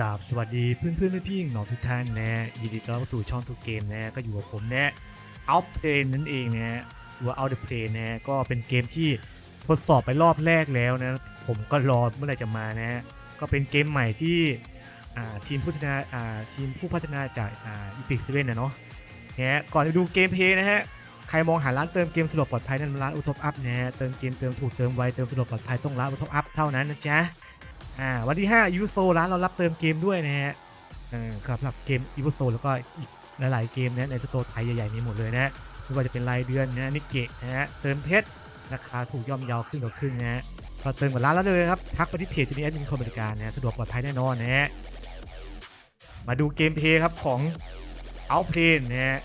กราบสวัสดีเพื่อนเพื่อนพี่ๆน้องทุกท่านนะยินดีต้อนรับสู่ช่องทุกเกมนะก็อยู่กับผมนะเอาเพลนนั่นเองนะหรือว่าเอาเดอะเพลนนะก็เป็นเกมที่ทดสอบไปรอบแรกแล้วนะผมก็รอเมื่อไหร่จะมานะก็เป็นเกมใหม่ที่ทีมพัฒนาทีมผู้พัฒนาจากอ่าอีพิกเซเว่นนะเนาะนี่ยก่อนจะดูเกมเพลย์นะฮะใครมองหาร้านเติมเกมสะดวกปลอดภัยนั่นร้านอุทบอัพนะฮะเติมเกมเติมถูกเติมไวเติมสะดวกปลอดภัยต้องร้านอุทบอัพเท่านั้นนะจ๊ะ อ่าวันที่5ยูโซร้านเรารับเติมเกมด้วยนะฮะครับสำหรับเกมอีโวโซแล้วก็อีกหลายๆเกมนะในสโตร์ไทยใหญ่ๆมีหมดเลยนะไม่ว่าจะเป็นรายเดือนนะนิกเกะนะฮะเติมเพชรราคาถูกย่อมเยาครึ่งต่อครึ่งนะฮะก็เติมกับร้านแล้วเลยครับทักไปที่เพจจะมีแอดมินคอมบริการนะฮะสะดวกปลอดภัยแน่นอนนะฮะมาดูเกมเพย์ครับของเอาเพลนนะฮะ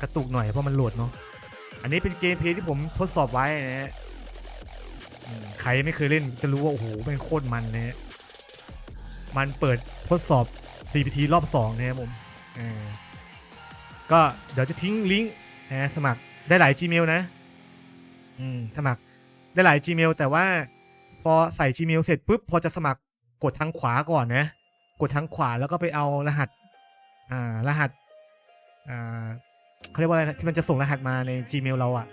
กระตุกหน่อยเพราะมันโหลดเนาะอันนี้เป็นเกมเพย์ที่ผมทดสอบไว้นะฮะ ใครไม่เคยเล่นจะรู้ว่าโอ้โหมันโคตรมันนะฮะมันเปิดทดสอบ CPT รอบ 2 นะครับผมก็เดี๋ยวจะทิ้งลิงก์นะสมัครได้หลาย Gmail นะ อืม สมัครได้หลาย Gmail แต่ว่าพอใส่ Gmail เสร็จปุ๊บ พอจะสมัครกดทางขวาก่อนนะ กดทางขวาแล้วก็ไปเอารหัส อ่ารหัส อ่าเขาเรียกว่าอะไรนะที่มันจะส่งรหัสมาใน Gmail เราอะ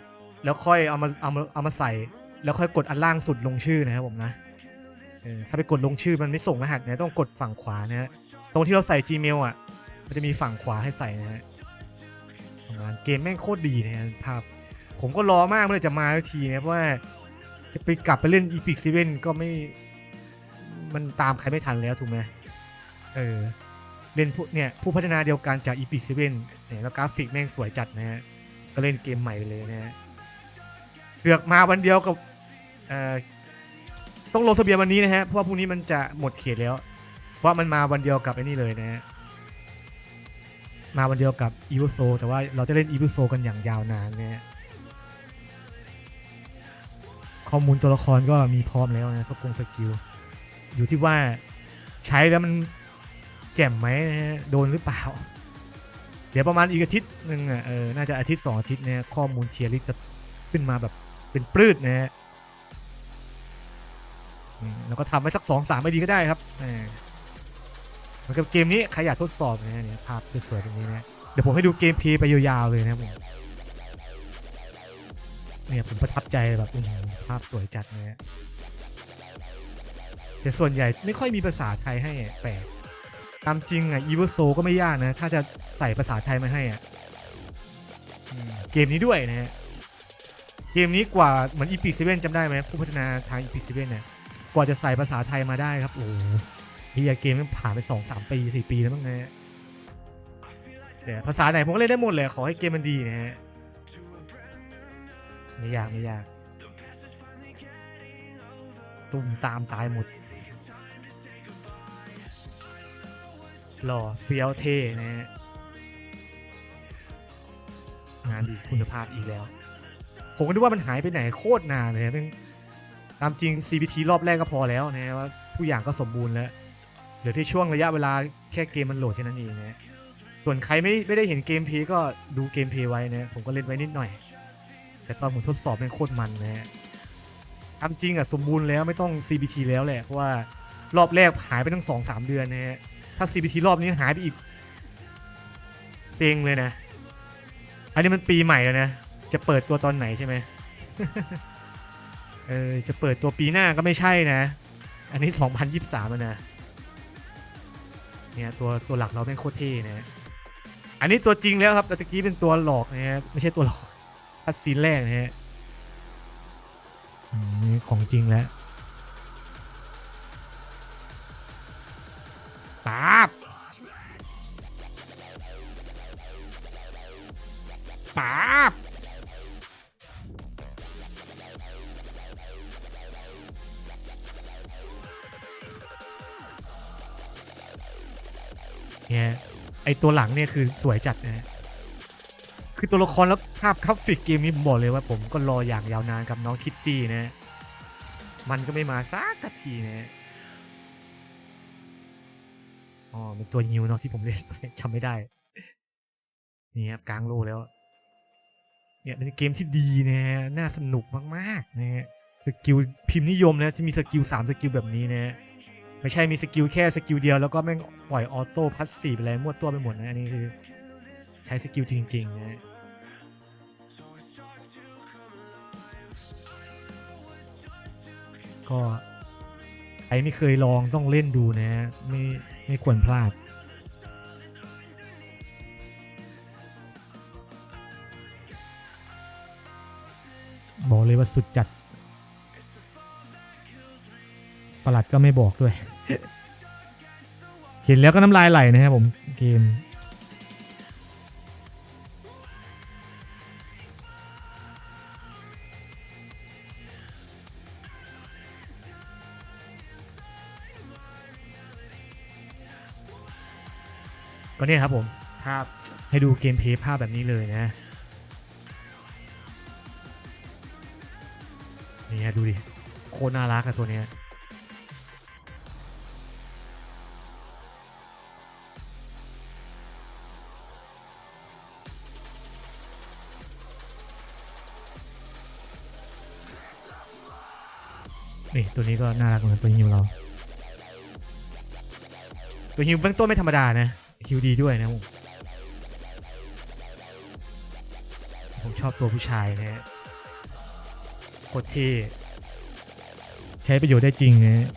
แล้วค่อยเอามาเอามาเอามาใส่ แล้วค่อยกดอันล่างสุดลงชื่อนะครับผมนะถ้าไปกดลงชื่อมันไม่ส่งรหัสนะต้องกดฝั่งขวานะฮะตรงที่เราใส่ Gmail อะ มันจะมีฝั่งขวาให้ใส่นะฮะประมาณเกมแม่งโคตรดีนะฮะภาพผมก็รอมากเมื่อไหร่จะมาทีนะเพราะว่าจะไปกลับไปเล่น Epic 7ก็ไม่มันตามใครไม่ทันแล้วถูกไหมเออเล่นผู้เนี่ยผู้พัฒนาเดียวกันจาก Epic 7เนี่ยแล้วกราฟิกแม่งสวยจัดนะฮะก็เล่นเกมใหม่ไปเลยนะฮะ เสือกมาวันเดียวกับต้องลงทะเบียนวันนี้นะฮะ เพราะว่าพรุ่งนี้มันจะหมดเขตแล้ว เพราะมันมาวันเดียวกับไอ้นี่เลยนะฮะ มาวันเดียวกับ e v o s o แต่ว่าเราจะเล่น e v o s o กันอย่างยาวนานนะฮะ ข้อมูลตัวละครก็มีพร้อมแล้วนะสกงสกิล อยู่ที่ว่าใช้แล้วมันแจ่มไหมนะฮะ โดนหรือเปล่า เดี๋ยวประมาณอีกอาทิตย์หนึ่งอะ เออ น่าจะอาทิตย์สองอาทิตย์เนี่ยข้อมูลเทียริสจะขึ้นมาแบบ เป็นปลื้ดนะฮะแล้วก็ทำไว้สักสองสามไม่ดีก็ได้ครับเหมือนกับเกมนี้ใครอยากทดสอบนะเนี่ยภาพสวยๆตรงนี้นะเดี๋ยวผมให้ดูเกมพลย์ไปยาวๆเลยนะผมเนี่ยผมประทับใจแบบภาพสวยจัดเนะฮะแต่ส่วนใหญ่ไม่ค่อยมีภาษาไทยให้แปลกตามจริงอะ e v o s o ก็ไม่ยากนะ ถ้าจะใส่ภาษาไทยมาให้อะเกมนี้ด้วยนะฮะ เกมนี้กว่าเหมือน Epic 7จำได้ไหมผู้พัฒนาทาง Epic 7เว่นเนี่ยกว่าจะใส่ภาษาไทยมาได้ครับ โอ้โหเฮียเกมมันผ่านไป2 3ปี4ปีแล้วมั้งนะฮะแต่ภาษาไหนผมก็เล่นได้หมดเลยขอให้เกมมันดีนะฮะไม่ยากไม่ยากตุ่มตามตายหมดหล่อเฟี้ยวเท่นะฮะงานดีคุณภาพอีกแล้ว ผมก็นึกว่ามันหายไปไหนโคตรนานเลยนะตามจริง CPT รอบแรกก็พอแล้วนะว่าทุกอย่างก็สมบูรณ์แล้วเหลือที่ช่วงระยะเวลาแค่เกมมันโหลดแค่นั้นเองนะส่วนใครไม่ไม่ได้เห็นเกมเพย์ก็ดูเกมเพย์ไว้นะผมก็เล่นไว้นิดหน่อย แต่ตอนผมทดสอบเป็นโคตรมันนะฮะตามจริงอะสมบูรณ์แล้วไม่ต้อง CPT แล้วแหละเพราะว่ารอบแรกหายไปตั้งสองสามเดือนนะฮะถ้า CPT รอบนี้หายไปอีกเซ็งเลยนะ อันนี้มันปีใหม่แล้วนะ จะเปิดตัวตอนไหนใช่ไหมเออจะเปิดตัวปีหน้าก็ไม่ใช่นะ อันนี้ 2023แล้วนะเนี่ยตัวตัวหลักเราเป็นโคตรเท่นะอันนี้ตัวจริงแล้วครับแต่ตะกี้เป็นตัวหลอกนะฮะไม่ใช่ตัวหลอกคัดซีนแรกนะฮะของจริงแล้ว เนี่ยไอตัวหลังเนี่ยคือสวยจัดนะคือตัวละครแล้วภาพกราฟิกเกมนี้ผมบอกเลยว่าผมก็รออย่างยาวนานกับน้องคิตตี้นะ มันก็ไม่มาสักทีนะอ๋อเป็นตัวฮิวเนาะที่ผมเล่นไปจำไม่ได้ นี่ครับกลางโลแล้วเนี่ยเป็นเกมที่ดีนะฮะน่าสนุกมากๆนะฮะสกิลพิมพ์นิยมนะที่มีสกิลสามสกิลแบบนี้นะฮะ ไม่ใช่มีสกิลแค่สกิลเดียวแล้วก็แม่งปล่อยออโต้พัสซีฟอะไรมั่วตัวไปหมดนะอันนี้คือใช้สกิลจริงๆนะก็ใครไม่เคยลองต้องเล่นดูนะไม่ไม่ควรพลาด บอกเลยว่าสุดจัด ประหลัดก็ไม่บอกด้วย เห็นแล้วก็น้ำลายไหลนะครับผมเกมก็เนี่ยครับผมภาพให้ดูเกมเพลย์ภาพแบบนี้เลยนะนี่ฮะดูดิ โคตรน่ารักอะตัวเนี้ย นี่ตัวนี้ก็น่ารักเหมือนตัวฮิวเรา ตัวฮิวเบื้องต้นไม่ธรรมดานะฮิวดีด้วยนะผมผมชอบตัวผู้ชายนะฮะโคตรเท่ใช้ประโยชน์ได้จริงนะฮะ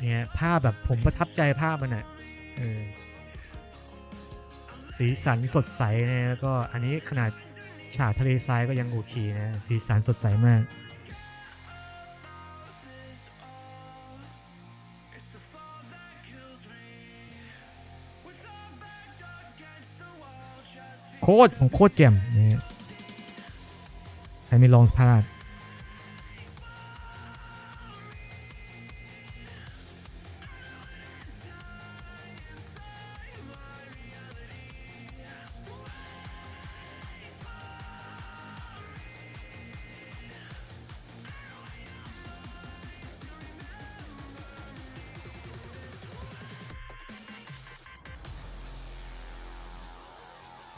เนี่ยภาพแบบผมประทับใจภาพมันอะเออสีสันสดใสนะแล้วก็อันนี้ขนาดฉากทะเลทรายก็ยังโอเคนะ สีสันสดใสมาก โคตรของโคตรแจ่มนี่ใครไม่ลองพลาด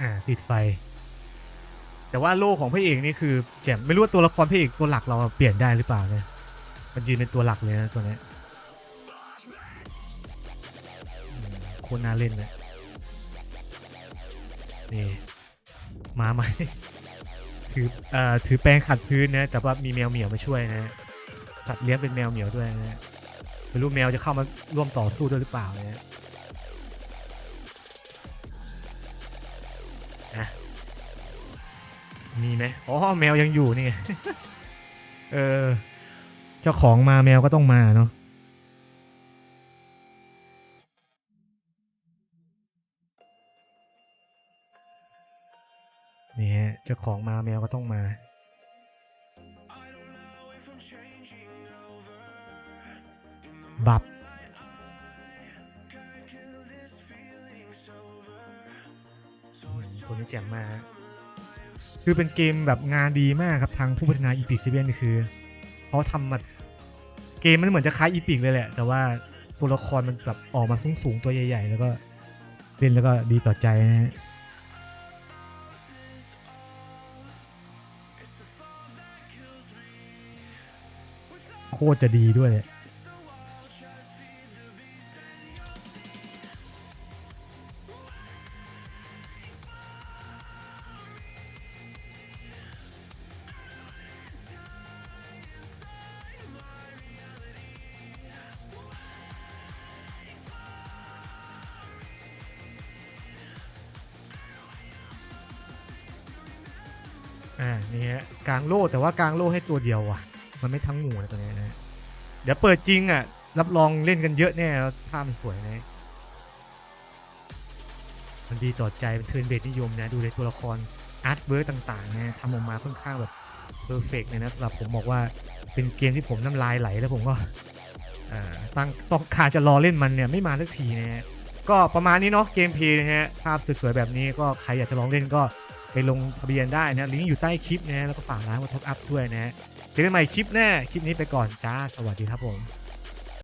อ่าติดไฟ แต่ว่าโลกของพระเอกนี่คือแจ่มไม่รู้ว่าตัวละครพระเอกตัวหลักเราเปลี่ยนได้หรือเปล่าเนี่ยมันยืนเป็นตัวหลักเลยนะตัวนี้โคตรน่าเล่นเนะนี่มาไหมถือเอ่อถือแปรงขัดพื้นนะแต่ว่ามีแมวเหมียวมาช่วยนะสัตว์เลี้ยงเป็นแมวเหมียวด้วยนะไม่รู้แมวจะเข้ามาร่วมต่อสู้ด้วยหรือเปล่านะ มีไหมอ๋อแมวยังอยู่นี่ เออ เจ้าของมาแมวก็ต้องมาเนาะนี่ฮะเจ้าของมาแมวก็ต้องมา บับ ตัวนี้แจ่มมากคือเป็นเกมแบบงานดีมากครับทางผู้พัฒนา Epic 7นี่คือเขาทำมาเกมมันเหมือนจะคล้าย Epic เลยแหละ แต่ว่าตัวละครมันแบบออกมาสูงสูงๆตัวใหญ่ ๆ แล้วก็เล่นแล้วก็ดีต่อใจนะฮะโคตรจะดีด้วยเลย อ่านี่ฮะกลางโล่แต่ว่ากลางโล่ให้ตัวเดียวว่ะ มันไม่ทั้งหมู่นะตัวนี้นะเดี๋ยวเปิดจริงอะรับรองเล่นกันเยอะแน่ภาพมันสวยนะมันดีต่อใจเป็นเทิร์นเบสนิยมนะดูในตัวละครอาร์ตเวิร์ต่างๆนะทำออกมาค่อนข้างแบบเพอร์เฟกเลยนะสำหรับผมบอกว่าเป็นเกมที่ผมน้ำลายไหลแล้วผมก็อ่าตั้งต้องการจะรอเล่นมันเนี่ยไม่มาสักทีนะฮะก็ประมาณนี้เนาะเกมเพลย์นะฮะภาพสวยๆแบบนี้ก็ใครอยากจะลองเล่นก็ ไปลงทะเบียนได้นะลิงก์อยู่ใต้คลิปนะแล้วก็ฝากร้านมาท็อปอัพด้วยนะฮะเจอกันใหม่คลิปหน้าคลิปนี้ไปก่อนจ้าสวัสดีครับผม